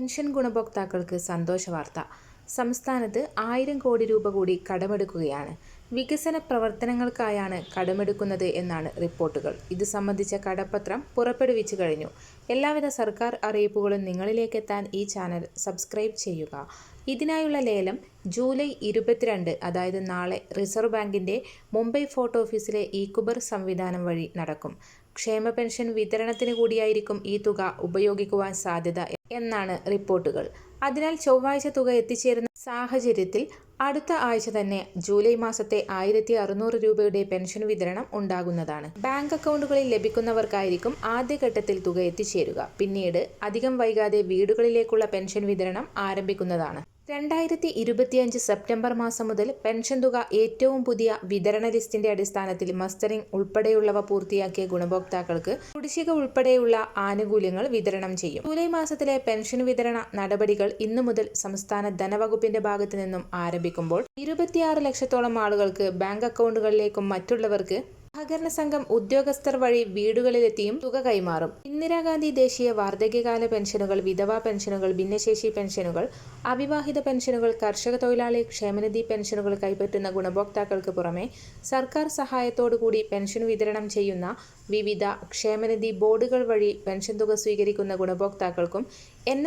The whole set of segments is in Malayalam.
പെൻഷൻ ഗുണഭോക്താക്കൾക്ക് സന്തോഷ വാർത്ത. സംസ്ഥാനത്ത് ആയിരം കോടി രൂപ കൂടി കടമെടുക്കുകയാണ്. വികസന പ്രവർത്തനങ്ങൾക്കായാണ് കടമെടുക്കുന്നത് എന്നാണ് റിപ്പോർട്ടുകൾ. ഇത് സംബന്ധിച്ച കടപ്പത്രം പുറപ്പെടുവിച്ചു കഴിഞ്ഞു. എല്ലാവിധ സർക്കാർ അറിയിപ്പുകളും നിങ്ങളിലേക്ക് എത്താൻ ഈ ചാനൽ സബ്സ്ക്രൈബ് ചെയ്യുക. ഇതിനായുള്ള ലേലം ജൂലൈ ഇരുപത്തിരണ്ട് അതായത് നാളെ റിസർവ് ബാങ്കിന്റെ മുംബൈ ഫോർട്ട് ഓഫീസിലെ ഇ-കുബർ സംവിധാനം വഴി നടക്കും. ക്ഷേമ പെൻഷൻ വിതരണത്തിന് കൂടിയായിരിക്കും ഈ തുക ഉപയോഗിക്കുവാൻ സാധ്യത എന്നാണ് റിപ്പോർട്ടുകൾ. അതിനാൽ ചൊവ്വാഴ്ച തുക എത്തിച്ചേരുന്ന സാഹചര്യത്തിൽ അടുത്ത ആഴ്ച തന്നെ ജൂലൈ മാസത്തെ ആയിരത്തി അറുന്നൂറ് രൂപയുടെ പെൻഷൻ വിതരണം ഉണ്ടാകുന്നതാണ്. ബാങ്ക് അക്കൗണ്ടുകളിൽ ലഭിക്കുന്നവർക്കായിരിക്കും ആദ്യഘട്ടത്തിൽ തുക എത്തിച്ചേരുക. പിന്നീട് അധികം വൈകാതെ വീടുകളിലേക്കുള്ള പെൻഷൻ വിതരണം ആരംഭിക്കുന്നതാണ്. രണ്ടായിരത്തി ഇരുപത്തിയഞ്ച് സെപ്റ്റംബർ മാസം മുതൽ പെൻഷൻ തുക ഏറ്റവും പുതിയ വിതരണ ലിസ്റ്റിന്റെ അടിസ്ഥാനത്തിൽ മസ്റ്ററിംഗ് ഉൾപ്പെടെയുള്ളവ പൂർത്തിയാക്കിയ ഗുണഭോക്താക്കൾക്ക് കുടിശ്ശിക ഉൾപ്പെടെയുള്ള ആനുകൂല്യങ്ങൾ വിതരണം ചെയ്യും. ജൂലൈ മാസത്തിലെ പെൻഷൻ വിതരണ നടപടികൾ ഇന്നു മുതൽ സംസ്ഥാന ധനവകുപ്പിന്റെ ഭാഗത്തു നിന്നും ആരംഭിക്കുമ്പോൾ ഇരുപത്തിയാറ് ലക്ഷത്തോളം ആളുകൾക്ക് ബാങ്ക് അക്കൗണ്ടുകളിലേക്കും മറ്റുള്ളവർക്ക് സഹകരണ സംഘം ഉദ്യോഗസ്ഥർ വഴി വീടുകളിലെത്തിയും തുക കൈമാറും. ഇന്ദിരാഗാന്ധി ദേശീയ വാർദ്ധക്യകാല പെൻഷനുകൾ വിധവാ പെൻഷനുകൾ ഭിന്നശേഷി പെൻഷനുകൾ അവിവാഹിത പെൻഷനുകൾ കർഷക തൊഴിലാളി ക്ഷേമനിധി പെൻഷനുകൾ കൈപ്പറ്റുന്ന ഗുണഭോക്താക്കൾക്ക് പുറമെ സർക്കാർ സഹായത്തോടുകൂടി പെൻഷൻ വിതരണം ചെയ്യുന്ന വിവിധ ക്ഷേമനിധി ബോർഡുകൾ വഴി പെൻഷൻ തുക സ്വീകരിക്കുന്ന ഗുണഭോക്താക്കൾക്കും എൻ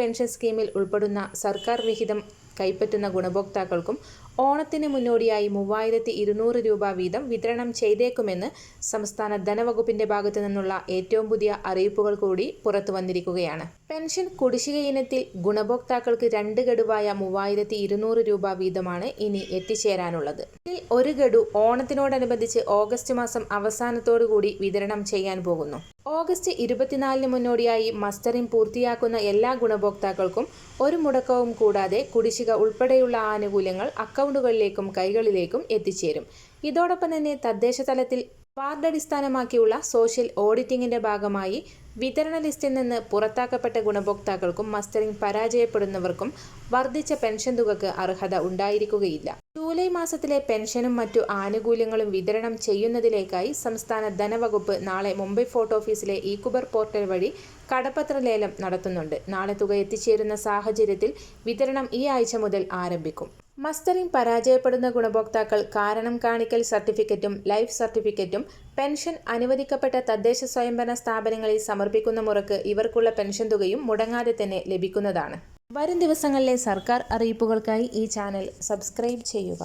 പെൻഷൻ സ്കീമിൽ ഉൾപ്പെടുന്ന സർക്കാർ വിഹിതം കൈപ്പറ്റുന്ന ഗുണഭോക്താക്കൾക്കും ഓണത്തിന് മുന്നോടിയായി മൂവായിരത്തി ഇരുന്നൂറ് രൂപ വീതം വിതരണം ചെയ്തേക്കുമെന്ന് സംസ്ഥാന ധനവകുപ്പിന്റെ ഭാഗത്തു നിന്നുള്ള ഏറ്റവും പുതിയ അറിയിപ്പുകൾ കൂടി പുറത്തു വന്നിരിക്കുകയാണ്. പെൻഷൻ കുടിശ്ശിക ഇനത്തിൽ ഗുണഭോക്താക്കൾക്ക് രണ്ട് ഗഡുവായ മൂവായിരത്തി ഇരുന്നൂറ് രൂപ വീതമാണ് ഇനി എത്തിച്ചേരാനുള്ളത്. ഇതിൽ ഒരു ഗഡു ഓണത്തിനോടനുബന്ധിച്ച് ഓഗസ്റ്റ് മാസം അവസാനത്തോടുകൂടി വിതരണം ചെയ്യാൻ പോകുന്നു. ഓഗസ്റ്റ് ഇരുപത്തിനാലിന് മുന്നോടിയായി മസ്റ്ററിംഗ് പൂർത്തിയാക്കുന്ന എല്ലാ ഗുണഭോക്താക്കൾക്കും ഒരു മുടക്കവും കൂടാതെ കുടിശ്ശിക ഉൾപ്പെടെയുള്ള ആനുകൂല്യങ്ങൾ അക്കൗണ്ടുകളിലേക്കും കൈകളിലേക്കും എത്തിച്ചേരും. ഇതോടൊപ്പം തന്നെ തദ്ദേശ തലത്തിൽ വാർഡ് അടിസ്ഥാനമാക്കിയുള്ള സോഷ്യൽ ഓഡിറ്റിംഗിന്റെ ഭാഗമായി വിതരണ ലിസ്റ്റിൽ നിന്ന് പുറത്താക്കപ്പെട്ട ഗുണഭോക്താക്കൾക്കും മസ്റ്ററിംഗ് പരാജയപ്പെടുന്നവർക്കും വർദ്ധിച്ച പെൻഷൻ തുകക്ക് അർഹത ഉണ്ടായിരിക്കുകയില്ല. ജൂലൈ മാസത്തിലെ പെൻഷനും മറ്റു ആനുകൂല്യങ്ങളും വിതരണം ചെയ്യുന്നതിലേക്കായി സംസ്ഥാന ധനവകുപ്പ് നാളെ മുംബൈ ഫോർട്ട് ഓഫീസിലെ ഇ-കുബർ പോർട്ടൽ വഴി കടപ്പത്ര ലേലം നടത്തുന്നുണ്ട്. നാളെ തുക എത്തിച്ചേരുന്ന സാഹചര്യത്തിൽ വിതരണം ഈ ആഴ്ച മുതൽ ആരംഭിക്കും. മസ്റ്ററിംഗ് പരാജയപ്പെടുന്ന ഗുണഭോക്താക്കൾ കാരണം കാണിക്കൽ സർട്ടിഫിക്കറ്റും ലൈഫ് സർട്ടിഫിക്കറ്റും പെൻഷൻ അനുവദിക്കപ്പെട്ട തദ്ദേശ സ്വയംഭരണ സ്ഥാപനങ്ങളിൽ സമർപ്പിക്കുന്ന മുറക്ക് ഇവർക്കുള്ള പെൻഷൻ തുകയും മുടങ്ങാതെ തന്നെ ലഭിക്കുന്നതാണ്. വരും ദിവസങ്ങളിലെ സർക്കാർ അറിയിപ്പുകൾക്കായി ഈ ചാനൽ സബ്സ്ക്രൈബ് ചെയ്യുക.